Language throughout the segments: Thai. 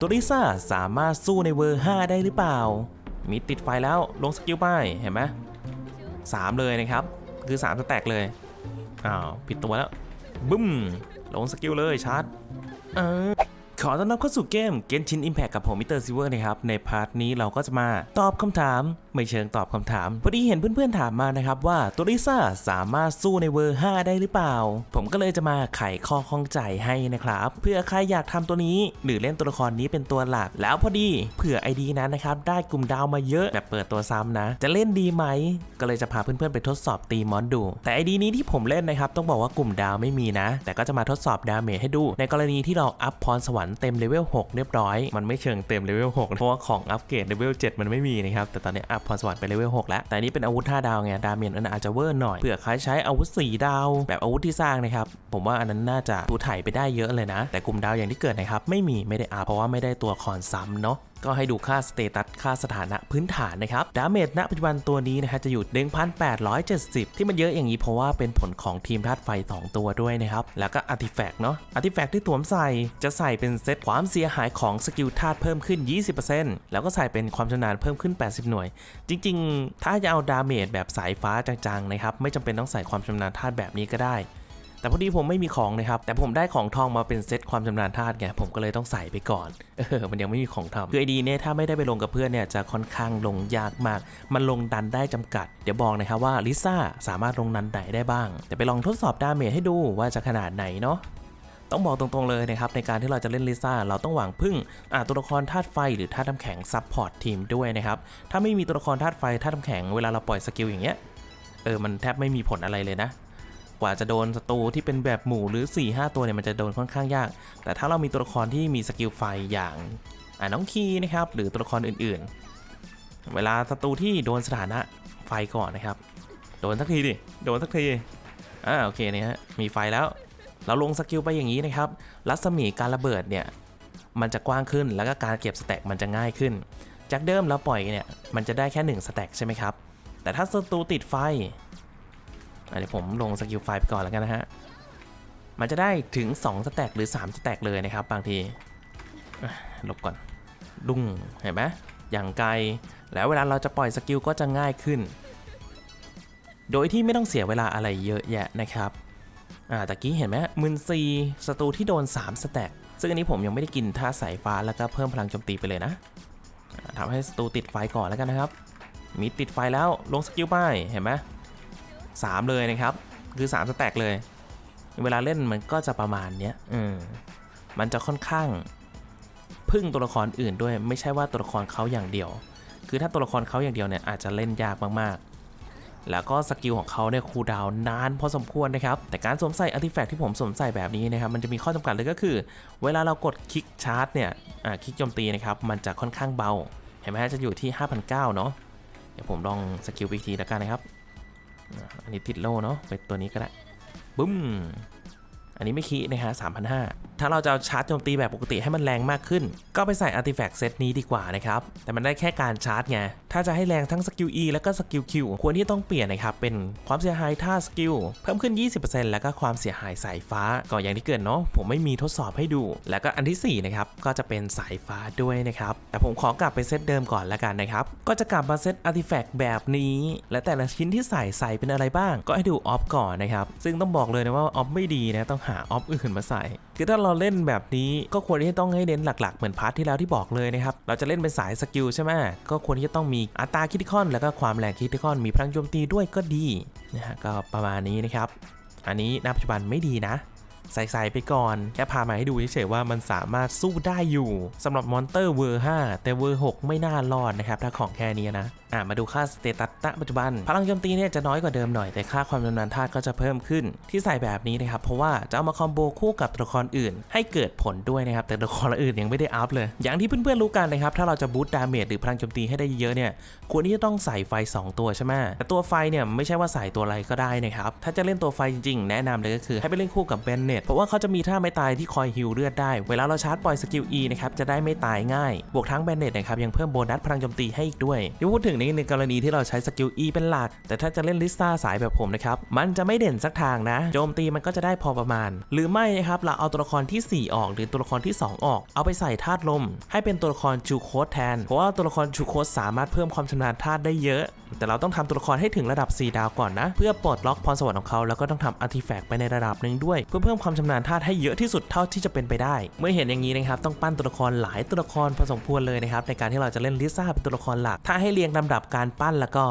ตัวลิซ่าสามารถสู้ในเวอร์ 5 ได้หรือเปล่า มีติดไฟแล้วลงสกิลไปเห็นไหมสามเลยนะครับ คือ 3 สแต็กเลย อ้าว ผิดตัวแล้ว บึ้ม ลงสกิลเลยชาร์จเออ ขอต้อนรับเข้าสู่เกม Genshin Impact กับผมมิเตอร์ซิเวอร์นะครับ ในพาร์ทนี้เราก็จะมาตอบคำถาม ไม่เชิงตอบคำถาม พอดีเห็นเพื่อนๆถามมานะครับว่าตัวลิซ่าสามารถสู้ในเวอร์ 5 ได้หรือเปล่า ผมก็เลยจะมาไขข้อข้องใจให้นะครับ เพื่อใครอยากทำตัวนี้ หรือเล่นตัวละครนี้เป็นตัวหลัก แล้วพอดีเผื่อไอดีนั้นนะครับได้กลุ่มดาวมาเยอะแบบเปิดตัวซ้ำนะ จะเล่นดีไหม ก็เลยจะพาเพื่อนๆไปทดสอบตีมอนดู แต่ไอดีนี้ที่ผมเล่นนะครับต้องบอกว่ากลุ่มดาวไม่มีนะ แต่ก็จะมาทดสอบดาเมจให้ดู ในกรณีที่เราอัพพรสวรรค์เต็มเลเวล6เรียบร้อยมันไม่เชิงเต็มเลเวล6เพราะว่าของอัพเกรดเลเวล7มันไม่มีนะครับแต่ตอนนี้อัพพรสวรรค์ไปเลเวล6แล้วแต่นี้เป็นอาวุธ5ดาวไงดาเมจอันอาจจะเวอร์หน่อยเผื่อใครใช้อาวุธ4ดาว แบบอาวุธที่สร้างนะครับผมว่าอันนั้นน่าจะถูถ่ายไปได้เยอะเลยนะ แต่กลุ่มดาวอย่างที่เกิดนะครับไม่มีไม่ได้อัพเพราะว่าไม่ได้ตัวคอนซ้ำเนาะ ก็ให้ดูค่าสเตตัสค่าสถานะพื้นฐานนะครับดาเมจณปัจจุบันตัวนี้นะฮะจะอยู่ 1,870 ที่มันเยอะอย่างนี้เพราะว่าเป็นผลของทีมธาตุไฟ 2 ตัวด้วยนะครับ แล้วก็อาร์ติแฟกต์เนาะอาร์ติแฟกต์ที่สวมใส่จะใส่เป็นเซตความเสียหายของสกิลธาตุเพิ่มขึ้น 20%แล้วก็ใส่เป็นความชำนาญเพิ่มขึ้น 80 หน่วย จริง ๆ ถ้าจะเอาดาเมจแบบสายฟ้าจังๆนะครับไม่จำเป็นต้องใส่ความชำนาญธาตุแบบนี้ก็ได้ แต่พอดีผมไม่มีของนะครับ แต่ผมได้ของทองมาเป็นเซตความชำนาญธาตุไง ผมก็เลยต้องใส่ไปก่อน เออ มันยังไม่มีของทำคือไอดีเนี่ยถ้าไม่ได้ไปลงกับเพื่อนเนี่ยจะค่อนข้างลงยากมาก มันลงดันได้จำกัด เดี๋ยวบอกนะครับว่าลิซ่าสามารถลงดันไหนได้บ้างเดี๋ยวไปลองทดสอบดาเมจให้ดูว่าจะขนาดไหนเนาะต้องบอกตรงๆเลยนะครับในการที่เราจะเล่นลิซ่าเราต้องหวังพึ่งตัวละครธาตุไฟหรือธาตุน้ำแข็งซับพอร์ตทีมด้วยนะครับถ้าไม่มีตัวละครธาตุไฟธาตุน้ำแข็งเวลาเราปล่อยสกิลอย่างเงี้ยเออมันแทบไม่มีผลอะไรเลยนะ กว่าจะโดนศัตรูที่เป็นแบบหมู่หรือ 4-5 ตัวเนี่ยมันจะโดนค่อนข้างยาก แต่ถ้าเรามีตัวละครที่มีสกิลไฟอย่างอ่าน้องคีนะครับหรือตัวละครอื่นๆ เวลาศัตรูที่โดนสถานะไฟก่อนนะครับ โดนสักทีดิโดนสักทีอ่าโอเคเนี่ยมีไฟแล้ว เราลงสกิลไปอย่างนี้นะครับ รัศมีการระเบิดเนี่ยมันจะกว้างขึ้นแล้วก็การเก็บสแต็กมันจะง่ายขึ้น จากเดิมเราปล่อยเนี่ยมันจะได้แค่1สแต็กใช่ไหมครับแต่ถ้าศัตรูติดไฟ เดี๋ยวผมลงสกิลไฟไปก่อนแล้วกันนะฮะ มันจะได้ถึง 2 สแต็กหรือ 3 สแต็กเลยนะครับ บางทีลบก่อนดุ้งเห็นไหมอย่างไกล แล้วเวลาเราจะปล่อยสกิลก็จะง่ายขึ้น โดยที่ไม่ต้องเสียเวลาอะไรเยอะแยะนะครับอ่าตะกี้เห็นไหมมืนซีศัตรูที่โดน 3 สแต็กซึ่งอันนี้ผมยังไม่ได้กินท่าสายฟ้าแล้วก็เพิ่มพลังโจมตีไปเลยนะอ่าทำให้ศัตรูติดไฟก่อนแล้วกันนะครับ มีติดไฟแล้วลงสกิลไปเห็นไหม สามเลยนะครับ คือ 3 สแต็กเลย เวลาเล่นมันก็จะประมาณเนี้ยอืมมันจะค่อนข้างพึ่งตัวละครอื่นด้วย ไม่ใช่ว่าตัวละครเขาอย่างเดียว คือถ้าตัวละครเขาอย่างเดียวเนี่ยอาจจะเล่นยากมากๆ แล้วก็สกิลของเขาเนี่ยคูดาวนานพอสมควรนะครับ แต่การสวมใส่อาร์ติแฟกต์ที่ผมสวมใส่แบบนี้นะครับ มันจะมีข้อจำกัดเลยก็คือ เวลาเรากดคลิกชาร์จเนี่ยคลิกโจมตีนะครับ มันจะค่อนข้างเบา เห็นไหมฮะจะอยู่ที่5,009เนาะ เดี๋ยวผมลองสกิลอีกทีแล้วกันนะครับ อันนี้ติดโล่เนาะเป็นตัวนี้ก็ได้บึ้ม อันนี้ไม่คีนะฮะสามพันห้า ถ้าเราจะาชาร์จโจมตีแบบปกติให้มันแรงมากขึ้น ก็ไปใส่อาร์ติแฟกต์เซตนี้ดีกว่านะครับ แต่มันได้แค่การชาร์จไง ถ้าจะให้แรงทั้งสกิล E แล้วก็สกิล Q ควรที่ต้องเปลี่ยนนะครับ เป็นความเสียหายท่าสกิลเพิ่มขึ้น 20%แล้วก็ความเสียหายสายฟ้า ก็อย่างที่เกิดเนาะผมไม่มีทดสอบให้ดู แล้วก็อันที่4นะครับก็จะเป็นสายฟ้าด้วยนะครับ แต่ผมขอกลับไปเซตเดิมก่อนแล้วกันนะครับ ก็จะกลับมาเซตอาร์ติแฟกต์แบบนี้ และแต่ละชิ้นที่ใส่ใส่เป็นอะไรบ้าง ก็ให้ดูออฟก่อนนะครับ ซึ่งต้องบอกเลยนะว่าออฟไม่ดีนะต้องหาออฟอื่นมาใส่ คือถ้าเราเล่นแบบนี้ก็ควรที่จะต้องให้เน้นหลักๆ เหมือนพาร์ทที่แล้วที่บอกเลยนะครับ เราจะเล่นเป็นสายสกิลใช่ไหมก็ควรที่จะต้องมีอัตราคิติคอน แล้วก็ความแรงคิติคอน มีพลังโจมตีด้วยก็ดีนะฮะก็ประมาณนี้นะครับ อันนี้ณปัจจุบันไม่ดีนะใส่ๆไปก่อน แค่พามาให้ดูเฉยๆว่ามันสามารถสู้ได้อยู่สำหรับมอนเตอร์เวอร์5แต่เวอร์6ไม่น่ารอดนะครับ ถ้าของแค่นี้นะอะมาดูค่าสเตตัสณปัจจุบัน พลังโจมตีเนี่ยจะน้อยกว่าเดิมหน่อยแต่ค่าความชำนาญธาตุก็จะเพิ่มขึ้น ที่ใส่แบบนี้นะครับ เพราะว่าจะเอามาคอมโบคู่กับตัวละครอื่น ให้เกิดผลด้วยนะครับ แต่ตัวละครอื่นยังไม่ได้อัพเลย อย่างที่เพื่อนๆรู้กันนะครับ ถ้าเราจะบูตดาเมจหรือพลังโจมตีให้ได้เยอะเนี่ยควรที่จะต้องใส่ไฟ 2 ตัวใช่ไหมแต่ตัวไฟเนี่ยไม่ใช่ว่าใส่ตัวอะไรก็ได้นะครับถ้าจะเล่นตัวไฟจริงๆแนะนำเลยก็คือให้ไปเล่นคู่กับเบนเน็ตเพราะว่าเขาจะมีท่าไม่ตายที่คอยฮิลเลือดได้ เวลาเราชาร์จปล่อยสกิล E นะครับจะได้ไม่ตายง่ายบวกทั้งเบนเน็ตนะครับยังเพิ่มโบนัสพลังโจมตีให้อีกด้วยที่พูดถึงงนี้ในกรณีที่เราใช้สกิล E เป็นหลัก แต่ถ้าจะเล่นลิซ่าสายแบบผมนะครับ มันจะไม่เด่นสักทางนะ โจมตีมันก็จะได้พอประมาณ หรือไม่นะครับ เราเอาตัวละครที่ 4 ออก หรือตัวละครที่ 2 ออก เอาไปใส่ธาตุลม ให้เป็นตัวละครชูโคสแทน เพราะว่าตัวละครชูโคสสามารถเพิ่มความชำนาญธาตุได้เยอะ แต่เราต้องทำตัวละครให้ถึงระดับ 4 ดาวก่อนนะ เพื่อปลดล็อกพรสวรรค์ของเขา แล้วก็ต้องทำอาร์ติแฟกต์ไปในระดับหนึ่งด้วย เพื่อเพิ่มความชำนาญธาตุให้เยอะที่สุดเท่าที่จะเป็นไปได้ เมื่อเห็นอย่างนี้นะครับต้องปั้นตัวละครหลายตัวละครพอสมควรเลยนะครับในการที่เราจะเล่นลิซ่าเป็นตัวละครหลักถ้าให้เรียงลำดับการปั้นแล้วก็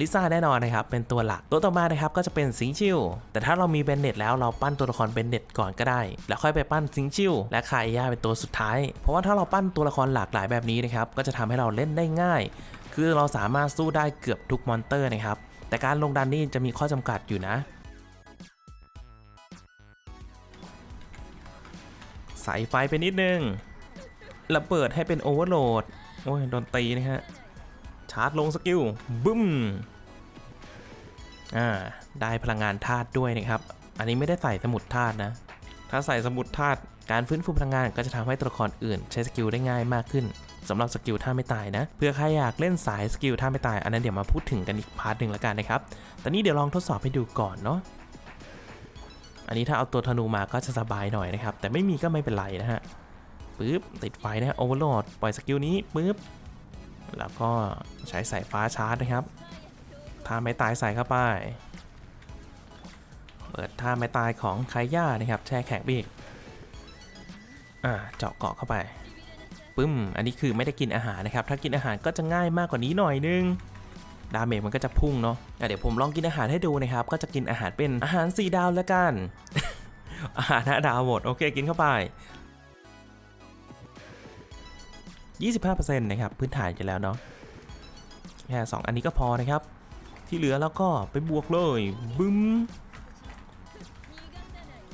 ลิซ่าแน่นอนนะครับ เป็นตัวหลัก ตัวต่อมานะครับก็จะเป็นซิงชิวแต่ถ้าเรามีเบนเน็ตแล้วเราปั้นตัวละครเบนเน็ตก่อนก็ได้ แล้วค่อยไปปั้นซิงชิวและคายาเป็นตัวสุดท้าย เพราะว่าถ้าเราปั้นตัวละครหลากหลายแบบนี้นะครับ ก็จะทำให้เราเล่นได้ง่าย คือเราสามารถสู้ได้เกือบทุกมอนเตอร์นะครับ แต่การลงดันนี่จะมีข้อจำกัดอยู่นะใส่ไฟไปนิดนึงระเบิดให้เป็นโอเวอร์โหลด โอ้ยโดนตีนะฮะาร์จลงสกิลบึ้มอ่าได้พลังงานธาตุด้วยนะครับ อันนี้ไม่ได้ใส่สมุดธาตุนะ ถ้าใส่สมุดธาตุการฟื้นฟูพลังงานก็จะทำให้ตัวละครอื่น ใช้สกิลได้ง่ายมากขึ้นสำหรับสกิลท่าไม่ตายนะ เพื่อใครอยากเล่นสายสกิลท่าไม่ตาย อันนั้นเดี๋ยวมาพูดถึงกันอีกพาร์ทหนึ่งล้วกันนะครับตอนนี้เดี๋ยวลองทดสอบให้ดูก่อนเนาะอันนี้ถ้าเอาตัวธนูมาก็จะสบายหน่อยนะครับ แต่ไม่มีก็ไม่เป็นไรนะฮะปึ๊บติดไฟนะฮะโอเวอร์โหลดปล่อยสกิลนี้ปึ๊บ แล้วก็ใช้สายฟ้าชาร์จนะครับท่าไม่ตายใส่เข้าไปเปิดท่าไม่ตายของไคย่านะครับ แช่แข็งไปอีกอ่าเจาะเกาะเข้าไปปึ้ม อันนี้คือไม่ได้กินอาหารนะครับ ถ้ากินอาหารก็จะง่ายมากกว่านี้หน่อยนึง ดาเมจมันก็จะพุ่งเนาะะเดี๋ยวผมลองกินอาหารให้ดูนะครับ ก็จะกินอาหารเป็นอาหาร 4 ดาวแล้วกัน อาหาร5ดาวหมด โอเค กินเข้าไป 25%นะครับพื้นฐานอยู่แล้วเนาะแค่2อันนี้ก็พอนะครับ ที่เหลือแล้วก็ไปบวกเลยบึ้ม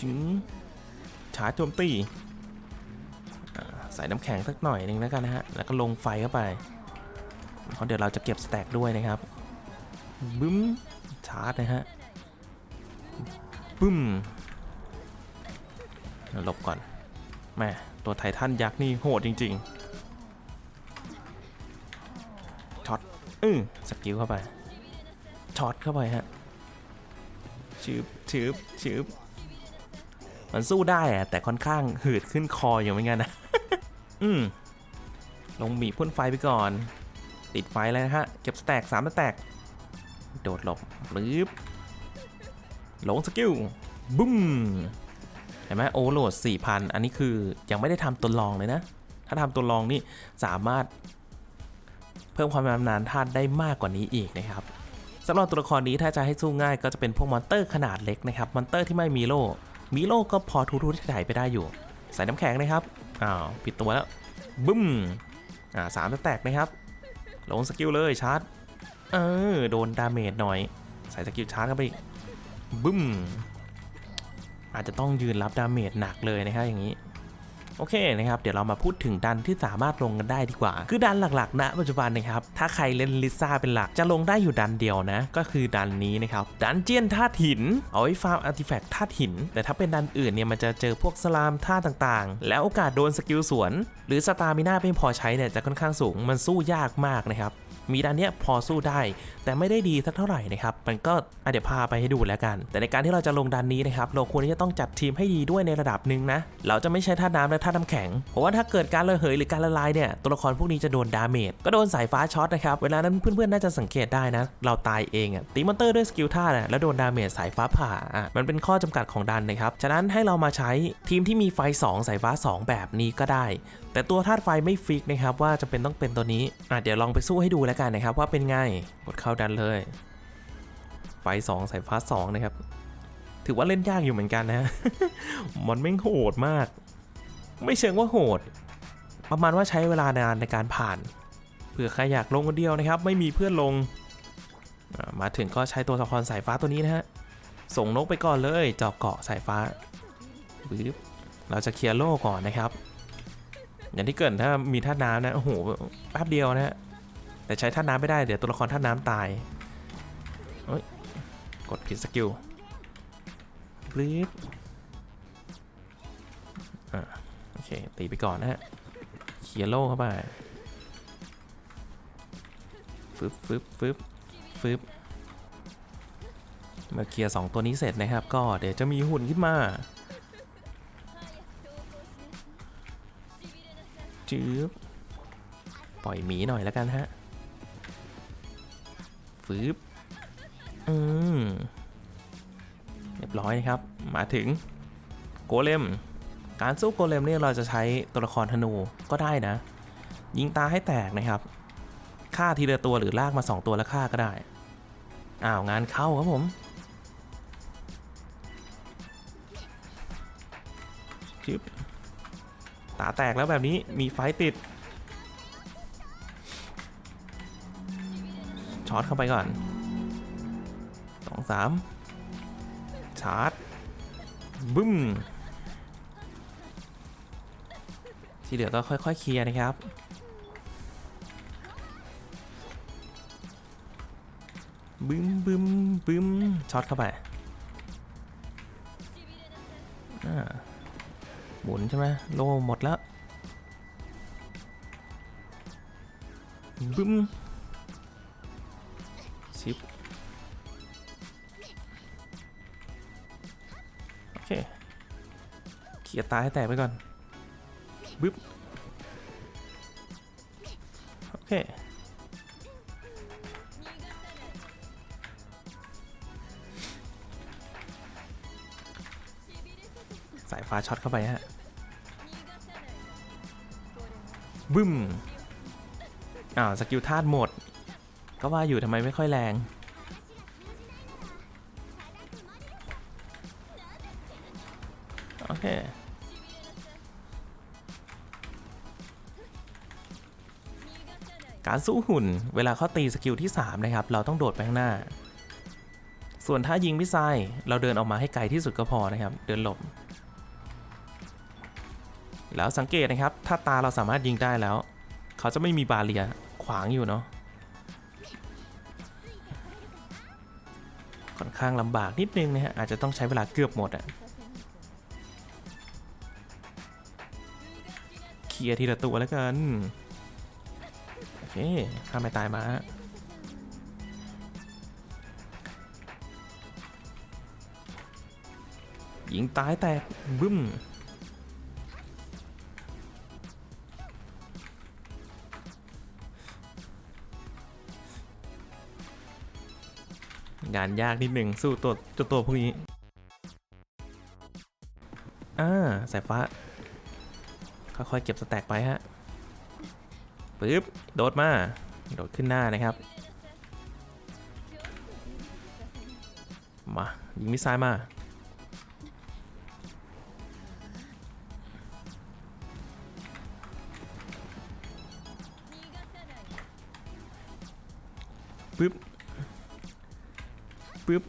จึงชาร์จโจมตีใส่น้ำแข็งสักหน่อยหนึงแล้วกันนะฮะแล้วก็ลงไฟเข้าไปเพราะเดี๋ยวเราจะเก็บสแต็กด้วยนะครับบึ้มชาร์จนะฮะบึ้มหลบก่อนแม่ตัวไททันยักษ์นี่โหดจริง ๆ ช็อตอือสกิลเข้าไปช็อตเข้าไปฮะชืบชืบชืบมันสู้ได้อะแต่ค่อนข้างหืดขึ้นคออยู่เหมือนกันนะอืมลงหมีพ่นไฟไปก่อน ติดไฟเลยนะฮะ เก็บสแต็กสามสแต็กโดดหลบปึ๊บลงสกิลบึ้มเห็นไหมโอเวอร์โหลด4,000 อันนี้คือยังไม่ได้ทำตัวลองเลยนะ ถ้าทำตัวลองนี่สามารถ เพิ่มความชำนาญธาตุได้มากกว่านี้อีกนะครับสำหรับตัวละครนี้ถ้าจะให้สู้ง่ายก็จะเป็นพวกมอนเตอร์ขนาดเล็กนะครับ มอนเตอร์ที่ไม่มีโล่มีโล่ก็พอทูทูที่ถ่ายไปได้อยู่ ใส่น้ำแข็งนะครับ อ้าวผิดตัวแล้ว บึ้ม อ่าสามสแตกนะครับ ลงสกิลเลยชาร์จ เออ โดนดาเมจหน่อย ใส่สกิลชาร์จเข้าไปอีก บึ้ม อาจจะต้องยืนรับดาเมจหนักเลยนะครับอย่างนี้ โอเคนะครับเดี๋ยวเรามาพูดถึงดันที่สามารถลงกันได้ดีกว่า คือดันหลักๆณปัจจุบันนะครับถ้าใครเล่นลิซ่าเป็นหลักจะลงได้อยู่ดันเดียวนะ ก็คือดันนี้นะครับดันเจียนธาตุหิน เอาไว้ฟาร์มอาร์ติแฟกต์ธาตุหิน แต่ถ้าเป็นดันอื่นเนี่ยมันจะเจอพวกสลามธาตุต่างๆ แล้วโอกาสโดนสกิลสวน หรือสตามิน่าไม่พอใช้เนี่ยจะค่อนข้างสูงมันสู้ยากมากนะครับ มีดันเนี้ยพอสู้ได้ แต่ไม่ได้ดีสักเท่าไหร่นะครับ มันก็เดี๋ยวพาไปให้ดูแล้วกัน แต่ในการที่เราจะลงดันนี้นะครับเราควรที่จะต้องจัดทีมให้ดีด้วยในระดับหนึ่งนะเราจะไม่ใช้ท่าน้ำและท่าน้ำแข็งเพราะว่าถ้าเกิดการระเหยหรือการละลายเนี่ยตัวละครพวกนี้จะโดนดาเมจก็โดนสายฟ้าช็อตนะครับเวลานั้นเพื่อนๆน่าจะสังเกตได้นะ เราตายเองอะตีมอนเตอร์ด้วยสกิลท่าน่ะแล้วโดนดาเมจสายฟ้าผ่าอะมันเป็นข้อจำกัดของดันนะครับฉะนั้นให้เรามาใช้ทีมที่มีไฟ 2 สายฟ้า 2 แบบนี้ก็ได้แต่ตัวธาตุไฟไม่ฟิกนะครับว่าจะเป็นต้องเป็นตัวนี้อะเดี๋ยวลองไปสู้ให้ดูแล้วกันนะครับ ว่าเป็นไงกดเข้าดันเลย ไฟ2สายฟ้า2นะครับ ถือว่าเล่นยากอยู่เหมือนกันนะ มันไม่โหดมาก ไม่เชิงว่าโหด ประมาณว่าใช้เวลานานในการผ่านเผื่อใครอยากลงคนเดียวนะครับ ไม่มีเพื่อนลง มาถึงก็ใช้ตัวละครสายฟ้าตัวนี้นะฮะส่งนกไปก่อนเลยเจาะเกาะสายฟ้าบึ๊บเราจะเคลียร์โลก่อนนะครับ อย่างที่เกิดถ้ามีท่าน้ำนะโอ้โหแป๊บเดียวนะฮะแต่ใช้ท่าน้ำไม่ได้เดี๋ยวตัวละครท่าน้ำตายเอ้ยกดผิดสกิลปรี๊ดอ่าโอเค ตีไปก่อนนะฮะเคลียโล่เข้าไปฟึบฟึบฟึบฟึบเมื่อเคลียร์สองตัวนี้เสร็จนะครับ ก็เดี๋ยวจะมีหุ่นขึ้นมา จืบปล่อยหมีหน่อยแล้วกันฮะฟึบอืมเรียบร้อยนะครับ มาถึงโกเลม การสู้โกเลมเนี่ยเราจะใช้ตัวละครธนูก็ได้นะ ยิงตาให้แตกนะครับ ฆ่าทีละตัวหรือลากมา 2 ตัวแล้วฆ่าก็ได้ อ้าวงานเข้าครับผมจึบ ตาแตกแล้วแบบนี้มีไฟติดช็อตเข้าไปก่อนสองสามชาร์จบึ้ม ที่เหลือก็ค่อยๆเคลียร์นะครับ บึ้มบึ้มบึ้มช็อตเข้าไปอ่า หมุนใช่ไหมโลหมดแล้วบึ้มซิปโอเคเขี่ยตาให้แตกไปก่อนบึ้ม ฟ้าช็อตเข้าไปฮะบึ้มอ้าวสกิลธาตุหมด ก็ว่าอยู่ทำไมไม่ค่อยแรง โอเคการสู้หุ่น เวลาเขาตีสกิลที่ 3 นะครับ เราต้องโดดไปข้างหน้า ส่วนถ้ายิงมิไซล์เราเดินออกมาให้ไกลที่สุดก็พอนะครับ เดินหลบ แล้วสังเกตนะครับ ถ้าตาเราสามารถยิงได้แล้ว เขาจะไม่มีบาเรียขวางอยู่เนาะค่อนข้างลำบากนิดนึงนะฮะอาจจะต้องใช้เวลาเกือบหมดอะเคลียร์ทีละตัวแล้วกัน โอเคข้ามไปตายมายิงตายแตกบึ้ม งานยากนิดหนึ่งสู้ตัวตัวตัวพวกนี้อ่าสายฟ้า ค่อยๆเก็บสแต็กไปฮะปึ๊บ โดดมา โดดขึ้นหน้านะครับ มา ยิงมิสไซล์มาปึ๊บ ปึ๊บ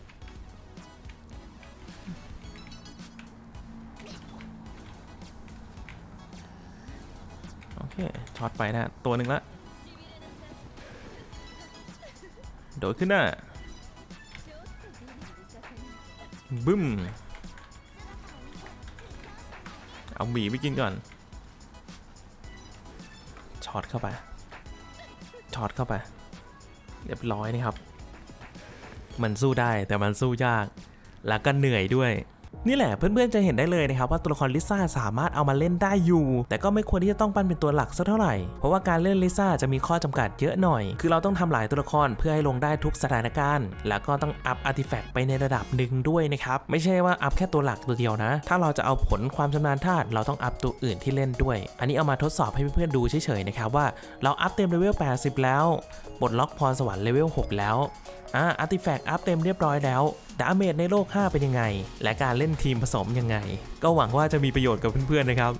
โอเคช็อตไปนะ ตัวหนึ่งละ โดดขึ้นหน้าบึ้ม เอาหมีไปกินก่อน ช็อตเข้าไป ช็อตเข้าไป เรียบร้อยนะครับ มันสู้ได้แต่มันสู้ยาก แล้วก็เหนื่อยด้วย นี่แหละเพื่อนๆจะเห็นได้เลยนะครับว่าตัวละครลิซ่าสามารถเอามาเล่นได้อยู่ แต่ก็ไม่ควรที่จะต้องปั้นเป็นตัวหลักสักเท่าไหร่ เพราะว่าการเล่นลิซ่าจะมีข้อจำกัดเยอะหน่อย คือเราต้องทำหลายตัวละครเพื่อให้ลงได้ทุกสถานการณ์ แล้วก็ต้องอัพอาร์ติแฟกต์ไปในระดับหนึ่งด้วยนะครับ ไม่ใช่ว่าอัพแค่ตัวหลักตัวเดียวนะ ถ้าเราจะเอาผลความชำนาญธาตุเราต้องอัพตัวอื่นที่เล่นด้วย อันนี้เอามาทดสอบให้เพื่อนๆดูเฉยๆนะครับว่าเราอัพเต็มเลเวล 80 แล้วปลดล็อกพรสวรรค์เลเวล 6 แล้วอ่าอาร์ติแฟกต์อัพเต็มเรียบร้อยแล้ว ดาเมจในโลก 5 เป็นยังไง และการเล่นทีมผสมยังไง ก็หวังว่าจะมีประโยชน์กับเพื่อนๆนะครับ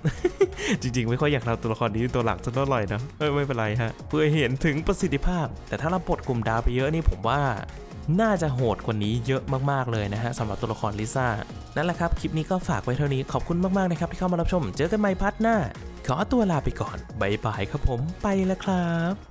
จริง ๆ ไม่ค่อยอยากทำตัวละครนี้เป็นตัวหลักสักเท่าไหร่นะเออไม่เป็นไรฮะเพื่อเห็นถึงประสิทธิภาพ แต่ถ้าเราปลดกลุ่มดาวไปเยอะนี่ผมว่าน่าจะโหดกว่านี้เยอะมากๆเลยนะฮะสำหรับตัวละครลิซ่า นั่นแหละครับ คลิปนี้ก็ฝากไว้เท่านี้ ขอบคุณมากๆนะครับที่เข้ามารับชม เจอกันใหม่พัดหน้า ขอตัวลาไปก่อน บ๊ายบายครับผม ไปแล้วครับ